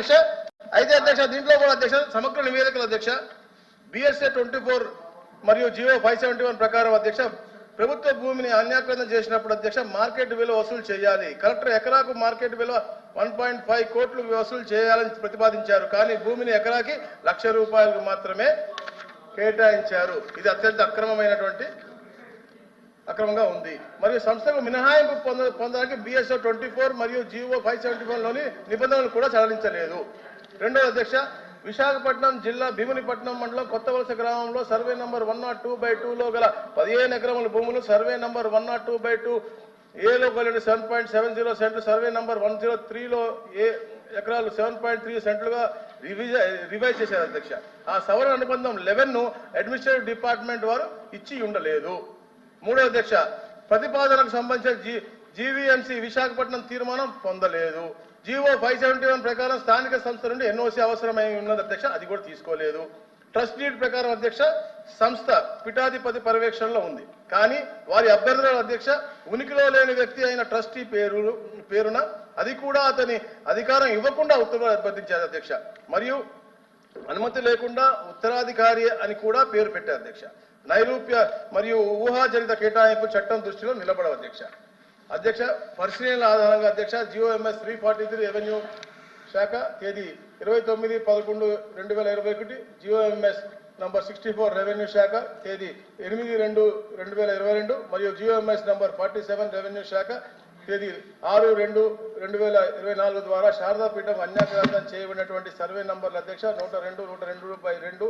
అధ్యక్ష అయితే అధ్యక్ష దీంట్లో కూడా అధ్యక్ష సమగ్ర నివేదికల అధ్యక్ష బిఎస్ఏ ట్వంటీ ఫోర్ మరియు జియో ఫైవ్ సెవెంటీ వన్ ప్రకారం అధ్యక్ష ప్రభుత్వ భూమిని అన్యాక్రాంతం చేసినప్పుడు అధ్యక్ష మార్కెట్ విలువ వసూలు చేయాలి. కలెక్టర్ ఎకరాకు మార్కెట్ విలువ వన్ పాయింట్ ఫైవ్ కోట్లు వసూలు చేయాలని ప్రతిపాదించారు. కానీ భూమిని ఎకరాకి లక్ష రూపాయలకు మాత్రమే కేటాయించారు. ఇది అత్యంత అక్రమమైనటువంటి అక్రమంగా ఉంది. మరియు సంస్థకు మినహాయింపు పొంద పొందడానికి బిఎస్ఓ ట్వంటీ ఫోర్ మరియు జిఓ ఫైవ్ సెవెంటీ లోని నిబంధనలు కూడా సడలించలేదు. రెండవ అధ్యక్ష విశాఖపట్నం జిల్లా భీమునిపట్నం మండలం కొత్త వలస గ్రామంలో survey number one naught two by two గల పదిహేను ఎకరముల భూములు survey number one naught two by two ఏలో కలిగిన సెవెన్ పాయింట్ సెవెన్ జీరో సెంట్లు సర్వే నంబర్ వన్ జీరో త్రీలో ఏ ఎకరాలు సెవెన్ పాయింట్ త్రీ సెంట్లుగా రివిజ రివైజ్ చేశారు అధ్యక్ష. ఆ సవరణ అనుబంధం లెవెన్ను అడ్మినిస్ట్రేటివ్ డిపార్ట్మెంట్ వారు ఇచ్చి ఉండలేదు. మూడో అధ్యక్ష ప్రతిపాదనకు సంబంధించిన జీ జీవీఎంసీ విశాఖపట్నం తీర్మానం పొందలేదు. జీవో ఫైవ్ సెవెంటీ వన్ ప్రకారం స్థానిక సంస్థ నుండి ఎన్ఓసీ అవసరమై ఉన్నది అధ్యక్ష అది కూడా తీసుకోలేదు. ట్రస్ట్ డీడ్ ప్రకారం అధ్యక్ష సంస్థ పిఠాధిపతి పర్యవేక్షణలో ఉంది. కానీ వారి అభ్యర్థుల అధ్యక్ష ఉనికిలో లేని వ్యక్తి అయిన ట్రస్టీ పేరు పేరున అది కూడా అతని అధికారం ఇవ్వకుండా ఉత్తర్వులు అభ్యర్థించారు అధ్యక్ష. మరియు అనుమతి లేకుండా ఉత్తరాధికారి అని కూడా పేరు పెట్టారు అధ్యక్ష. నైరూప్య మరియు ఊహాజనిత కేటాయింపు చట్టం దృష్టిలో నిలబడవు అధ్యక్ష. అధ్యక్ష పరిశీలనల ఆధారంగా అధ్యక్ష G O M S three forty three revenue శాఖ తేదీ ఇరవై తొమ్మిది పదకొండు రెండు వేల ఇరవై ఒకటి G O M S number sixty four revenue శాఖ తేదీ ఎనిమిది రెండు రెండు వేల ఇరవై రెండు మరియు G O M S number forty seven revenue శాఖ తేదీ ఆరు రెండు రెండు వేల ఇరవై నాలుగు ద్వారా శారదాపీఠం అన్యాక్రాంతం చేయబడినటువంటి సర్వే నంబర్ల అధ్యక్ష నూట రెండు నూట రెండు బై రెండు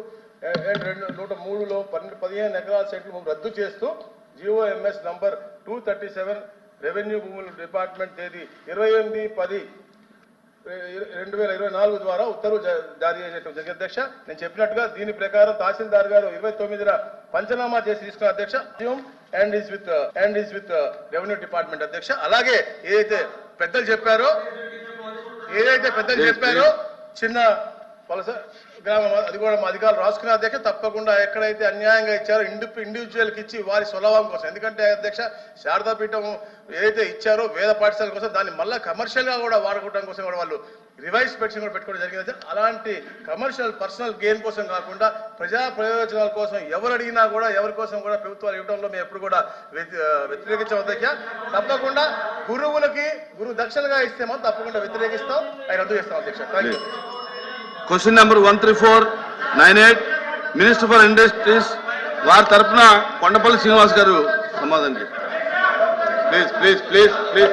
రెండు నూట మూడులో పన్నెండు పదిహేను ఎకరాల సెంట్లు రద్దు చేస్తూ G O M S number two thirty seven revenue భూముల డిపార్ట్మెంట్ తేదీ ఇరవై ఎనిమిది పది రెండు వేల ఇరవై నాలుగు ద్వారా ఉత్తర్వు జారీ చేసే జరిగింది అధ్యక్ష. నేను చెప్పినట్టుగా దీని ప్రకారం తహసీల్దార్ గారు ఇరవై తొమ్మిదిన పంచనామా చేసి తీసుకున్న అధ్యక్ష and is with and is with revenue department అధ్యక్ష. అలాగే ఏదైతే పెద్దలు చెప్పారో ఏదైతే పెద్దలు చెప్పారో చిన్న వలస గ్రామం అది కూడా మా అధికారులు రాసుకున్న అధ్యక్ష తప్పకుండా ఎక్కడైతే అన్యాయంగా ఇచ్చారో ఇండి ఇండివిజువల్కి ఇచ్చి వారి సులభం కోసం. ఎందుకంటే అధ్యక్ష శారదాపీఠం ఏదైతే ఇచ్చారో వేద పాఠశాల కోసం దాన్ని మళ్ళీ కమర్షియల్గా కూడా వాడుకోవడం కోసం కూడా వాళ్ళు రివైజ్ పెన్షన్ కూడా పెట్టుకోవడం జరిగింది. అలాంటి కమర్షియల్ పర్సనల్ గెయిన్ కోసం కాకుండా ప్రజా ప్రయోజనాల కోసం ఎవరు అడిగినా కూడా ఎవరి కోసం కూడా ప్రభుత్వాలు ఇవ్వడంలో మేము ఎప్పుడు కూడా వ్యతి- వ్యతిరేకించాం అధ్యక్ష. తప్పకుండా గురువులకి గురువు దక్షిణగా ఇస్తే ఇస్తేమో తప్పకుండా వ్యతిరేకిస్తాం. అవి రద్దు చేస్తాం అధ్యక్ష. Thank you question number one three four nine eight minister for industries వారి తరఫున కొండపల్లి శ్రీనివాస్ గారు సమాధానం చెప్పారు please please please please.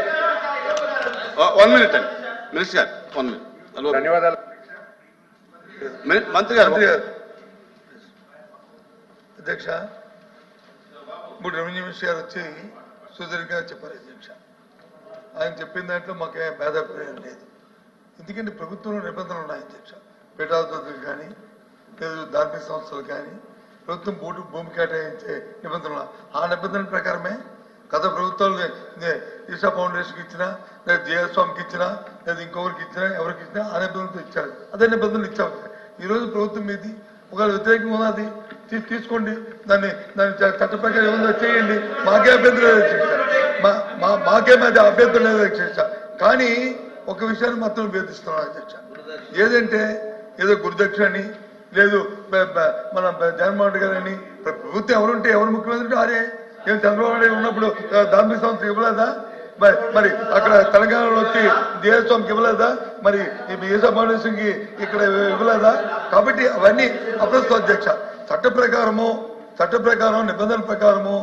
One minute అండి. మినిస్టర్ గారు వన్ మినిట్. హలో. ధన్యవాదాలు. మిని- మంత్రి గారు. మంత్రి గారు. అధ్యక్ష ఇప్పుడు రెవెన్యూ మినిస్టర్ గారు వచ్చి సుదీర్ఘంగా చెప్పారు అధ్యక్ష. ఆయన చెప్పిన దాంట్లో మాకేం భేదాభిప్రాయం లేదు. ఎందుకంటే ప్రభుత్వంలో నిబంధనలు ఉన్నాయి అధ్యక్ష. పీఠాధిపతులు కానీ లేదా ధార్మిక సంస్థలు కానీ ప్రభుత్వం భూమి భూమి కేటాయించే నిబంధనలు. ఆ నిబంధనల ప్రకారమే గత ప్రభుత్వాలు ఈశా ఫౌండేషన్కి ఇచ్చినా లేదా జయస్వామికి ఇచ్చినా లేదా ఇంకొకరికి ఇచ్చినా ఎవరికి ఇచ్చినా ఆ నిబంధనలతో ఇచ్చారు. అదే నిబంధనలు ఇచ్చాము ఈరోజు ప్రభుత్వం మీది ఒకవేళ వ్యతిరేకంగా ఉన్నది తీసుకోండి. దాన్ని దాన్ని చట్ట ప్రకారం ఏముందో చేయండి. మాకే అభ్యంతరం లేదు మా మా- మాకేం అది అభ్యంతరం లేదు కానీ ఒక విషయాన్ని మాత్రం అభ్యర్థిస్తున్నాను అధ్యక్ష ఏదంటే ఏదో గురుదక్షిణ అని లేదు మన బ- జగన్మోహన్ రెడ్డి గారని ప్రభుత్వం ఎవరుంటే ఎవరు ముఖ్యమంత్రి అరే ఏం చంద్రబాబు నాయుడు ఉన్నప్పుడు ధార్మిక సంస్థ ఇవ్వలేదా? మరి మరి అక్కడ తెలంగాణలో వచ్చి దేవస్వామికి ఇవ్వలేదా? మరి ఈ ఈసా ఫౌండేషన్కి ఇక్కడ ఇవ్వలేదా? కాబట్టి అవన్నీ అప్రస్తుతం అధ్యక్ష. చట్ట ప్రకారము చట్ట ప్రకారం నిబంధనల ప్రకారము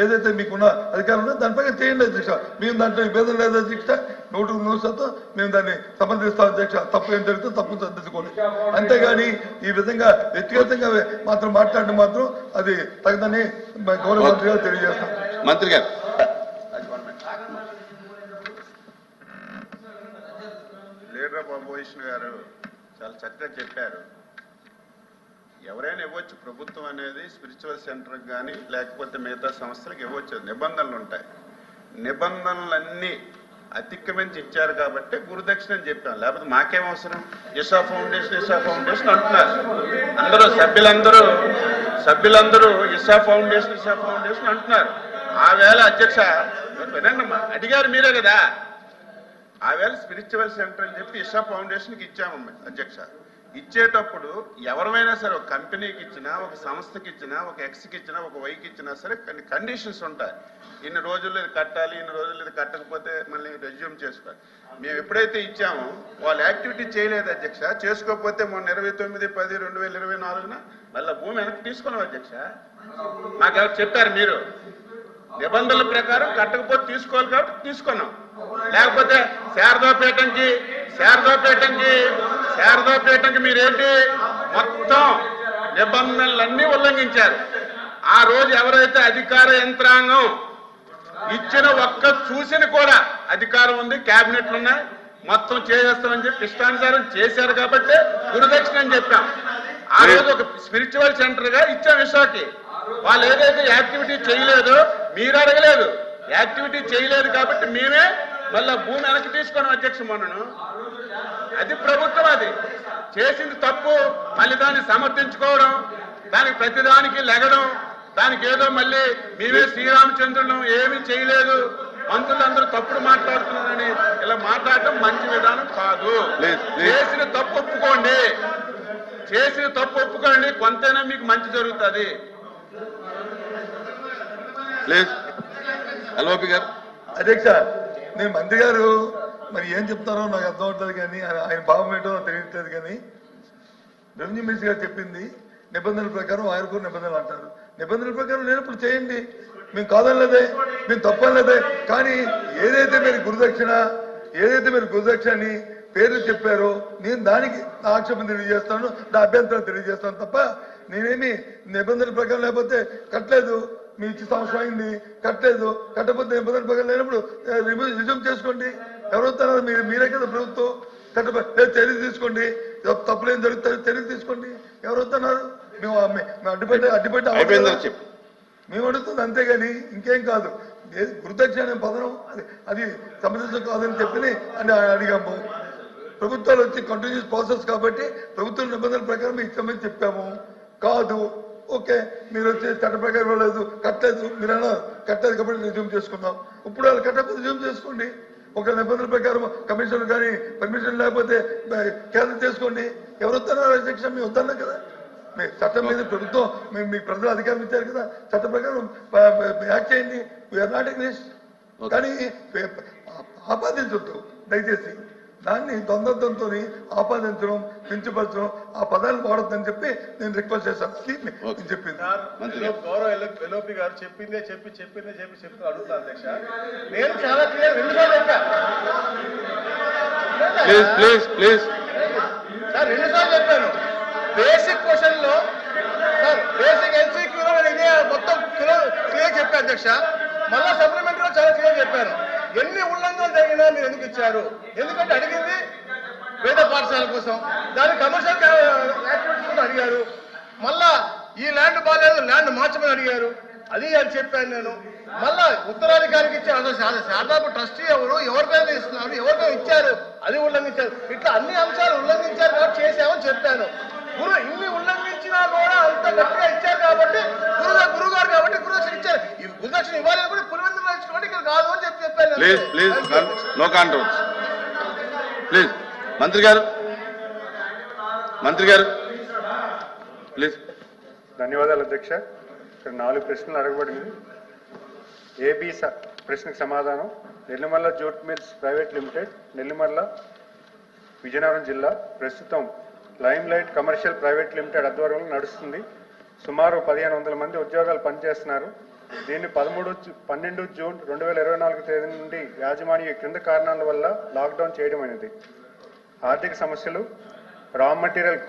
ఏదైతే మీకున్న అధికారం ఉందో దాని ప్రకారం చేయండి అధ్యక్ష. మేము దాంట్లో ఇబ్బంది లేదు అధ్యక్ష. నూటికి నూరు శాతం మేము దాన్ని సమర్థిస్తాం అధ్యక్ష. తప్పు ఏం జరిగితే తప్పు సర్దించుకోండి అంతేగాని ఈ విధంగా వ్యక్తిగతంగా మాత్రం మాట్లాడడం మాత్రం అది తగదని గౌరవ మంత్రి గారు తెలియజేస్తాం మంత్రి గారు. లీడర్ ఆఫ్ అపోజిషన్ గారు చాలా చక్కగా చెప్పారు. ఎవరైనా ఇవ్వచ్చు. ప్రభుత్వం అనేది స్పిరిచువల్ సెంటర్కి కానీ లేకపోతే మిగతా సంస్థలకు ఇవ్వచ్చు. నిబంధనలు ఉంటాయి. నిబంధనలన్నీ అతిక్రమించి ఇచ్చారు కాబట్టి గురుదక్షిణ అని చెప్పాం. లేకపోతే మాకేం అవసరం? ఇషా ఫౌండేషన్ ఇషా ఫౌండేషన్ అంటున్నారు. అందరూ సభ్యులందరూ సభ్యులందరూ ఇషా ఫౌండేషన్ ఇషా ఫౌండేషన్ అంటున్నారు. ఆ వేళ అధ్యక్ష వినండమ్మా అడిగారు మీరే కదా. ఆవేళ స్పిరిచువల్ సెంటర్ అని చెప్పి ఇషా ఫౌండేషన్కి ఇచ్చామమ్మా అధ్యక్ష. ఇచ్చేటప్పుడు ఎవరిమైనా సరే ఒక కంపెనీకి ఇచ్చినా ఒక సంస్థకి ఇచ్చినా ఒక ఎక్స్కి ఇచ్చినా ఒక వైకి ఇచ్చినా సరే కొన్ని కండిషన్స్ ఉంటాయి. ఇన్ని రోజుల్లో ఇది కట్టాలి ఇన్ని రోజుల్లో ఇది కట్టకపోతే మళ్ళీ రెజ్యూమ్ చేసుకోవాలి. మేము ఎప్పుడైతే ఇచ్చామో వాళ్ళు యాక్టివిటీ చేయలేదు అధ్యక్ష. చేసుకోకపోతే మొన్న ఇరవై తొమ్మిది పది రెండు వేల ఇరవై నాలుగున మళ్ళీ భూమి వెనక్కి తీసుకున్నాం అధ్యక్ష. నాకు చెప్పారు మీరు? నిబంధనల ప్రకారం కట్టకపోతే తీసుకోవాలి కాబట్టి తీసుకున్నాం. లేకపోతే శారదాపేటంకి శారదాపేటంకి శారదాపేటంకి మీరేంటి? మొత్తం నిబంధనలన్నీ ఉల్లంఘించారు. ఆ రోజు ఎవరైతే అధికార యంత్రాంగం ఇచ్చిన ఒక్క చూసిన కూడా అధికారం ఉంది క్యాబినెట్లు ఉన్నాయి మొత్తం చేసేస్తామని చెప్పి ఇష్టానుసారం చేశారు కాబట్టి గురుదక్షిణ అని చెప్పాం. ఆ రోజు ఒక స్పిరిచువల్ సెంటర్గా ఇచ్చాం విశాఖకి. వాళ్ళు ఏదైతే యాక్టివిటీ చేయలేదో మీరు అడగలేదు. యాక్టివిటీ చేయలేదు కాబట్టి మేమే మళ్ళా భూమి వెనక్కి తీసుకున్నాం అధ్యక్ష మొన్నను. అది ప్రభుత్వం అది. చేసింది తప్పు మళ్ళీ దాన్ని సమర్థించుకోవడం దానికి ప్రతిదానికి లెగడం దానికి ఏదో మళ్ళీ మేమే శ్రీరామచంద్రులను ఏమీ చేయలేదు. మంత్రులందరూ తప్పుడు మాట్లాడుతున్నారని ఇలా మాట్లాడటం మంచి విధానం కాదు. చేసిన తప్పు ఒప్పుకోండి. చేసిన తప్పు ఒప్పుకోండి కొంతైనా మీకు మంచి జరుగుతుంది. అధ్యక్ష నేను మంత్రి గారు మరి ఏం చెప్తారో నాకు అర్థం అవుతుంది కానీ ఆయన- భావం ఏంటో తెలియట్లేదు కానీ రెవెన్యూ మినిస్టర్ గారు చెప్పింది నిబంధనల ప్రకారం ఆయన కూడా నిబంధనలు అంటారు. నిబంధనల ప్రకారం లేనప్పుడు చేయండి. మేము కాదనలేదే మేము తప్పనలేదే కానీ ఏదైతే మీరు గురుదక్షిణ ఏదైతే మీరు గురుదక్షిణ అని పేర్లు చెప్పారో నేను దానికి నా ఆక్షేపం తెలియజేస్తాను నా అభ్యంతరం తెలియజేస్తాను తప్ప నేనేమి నిబంధనల ప్రకారం లేకపోతే కట్టలేదు మీ ఇచ్చి సంవత్సరం అయింది కట్టలేదు. కట్టకపోతే నిబంధనల ప్రకారం లేనప్పుడు రిజ్యూమ్ చేసుకోండి. ఎవరొస్తున్నారు మీరు మీరే కదా ప్రభుత్వం? చర్య తీసుకోండి. తప్పులేం జరుగుతుంది చర్య తీసుకోండి. ఎవరు వస్తున్నారు మేము అడ్డుపెట్టి అడ్డుపెట్టి చెప్పు. మేము అడుగుతుంది అంతేగాని ఇంకేం కాదు. గురుదక్షిణ అనే పదం అది అది సమంజసం కాదని చెప్పి అని అడిగాము ప్రభుత్వాలు వచ్చి కంటిన్యూస్ ప్రాసెస్ కాబట్టి ప్రభుత్వ నిబంధనల ప్రకారం మీకు ఇచ్చామని చెప్పాము. కాదు. ఓకే మీరు వచ్చి చట్ట ప్రకారం ఇవ్వలేదు కట్టలేదు. మీరు అన్నారు కట్టలేదు కాబట్టి రిజ్యూమ్ చేసుకుందాం. ఇప్పుడు వాళ్ళు కట్టకపోతే రిజ్యూమ్ చేసుకోండి. ఒక నిబంధనల ప్రకారం కమిషన్ కానీ పర్మిషన్ లేకపోతే క్యాన్సిల్ చేసుకోండి ఎవరు వస్తున్నారు అధ్యక్ష మేము వద్దన్నాం కదా. మీ చట్టం మీద ప్రభుత్వం మీ మీ ప్రజలు అధికారం ఇచ్చారు కదా. చట్ట ప్రకారం యాక్ట్ చేయండి. వీఆర్ నాట్ ఎగ్నిస్ట్ కానీ ఆపాదించొద్దు. దయచేసి. దాన్ని ద్వంద్వత్వంతో ఆపాదించడం కించపరచడం ఆ పదాన్ని వాడొద్దని చెప్పి నేను రిక్వెస్ట్ చేశాను. అది నేను చెప్పింది. గౌరవ ఎల్ఓపి గారు చెప్పిందే చెప్పి చెప్పిందే చెప్పి చెప్తూ అడుగుతాను అధ్యక్ష. నేను చాలా క్లియర్ రెండుసార్లు చెప్పా. ప్లీజ్ ప్లీజ్ ప్లీజ్ సార్ రెండుసార్లు చెప్పాను. బేసిక్ క్వశ్చన్లో సార్ బేసిక్ నేను ఇదే మొత్తం క్లియర్ చెప్పాను అధ్యక్ష. మళ్ళా సప్లిమెంటరీ లో చాలా క్లియర్ చెప్పాను. ఎన్ని ఉల్లంఘనలు జరిగినా మీరు ఎందుకు ఇచ్చారు? ఎందుకంటే అడిగింది వేద పాఠశాల కోసం. దాని కమర్షియల్ యాక్టివిటీస్ కోసం అడిగారు. మళ్ళా ఈ ల్యాండ్ బాగాలేదు ల్యాండ్ మార్చమని అడిగారు. అది అని చెప్పాను నేను. మళ్ళా ఉత్తరాధికారికి శా- శారదాపు ట్రస్టీ ఎవరు ఎవరికైనా ఇస్తున్నారు ఎవరికైనా ఇచ్చారు అది ఉల్లంఘించారు. ఇట్లా అన్ని అంశాలు ఉల్లంఘించారు కాబట్టి చేశామని చెప్పాను. గురు ఇన్ని ఉల్లంఘించినా కూడా అంత గట్టిగా ఇచ్చారు కాబట్టి గురు గురువు గారు కాబట్టి గురుదక్షిణ ఇచ్చారు. గురుదక్షిణ ఇవ్వాలి కూడా పులివెందులు ఇచ్చుకోండి ఇక్కడ కాదు అని చెప్పి చెప్పాను. ప్లీజ్. మంత్రి గారు. మంత్రి గారు. ప్లీజ్. ధన్యవాదాలు అధ్యక్ష. ఇక్కడ నాలుగు ప్రశ్నలు అడగబడింది. ఏబీ స- ప్రశ్నకు సమాధానం. Nellimarla jute mills private limited Nellimarla Vizianagaram జిల్లా ప్రస్తుతం lime light commercial private limited ఆధ్వర్యంలో నడుస్తుంది. సుమారు పదిహేను వందల మంది ఉద్యోగాలు పనిచేస్తున్నారు. దీన్ని పదమూడు పన్నెండు జూన్ రెండు వేల ఇరవై నాలుగు తేదీ నుండి యాజమాన్య క్రింద కారణాల వల్ల లాక్డౌన్ చేయడం అనేది ఆర్థిక సమస్యలు రా మెటీరియల్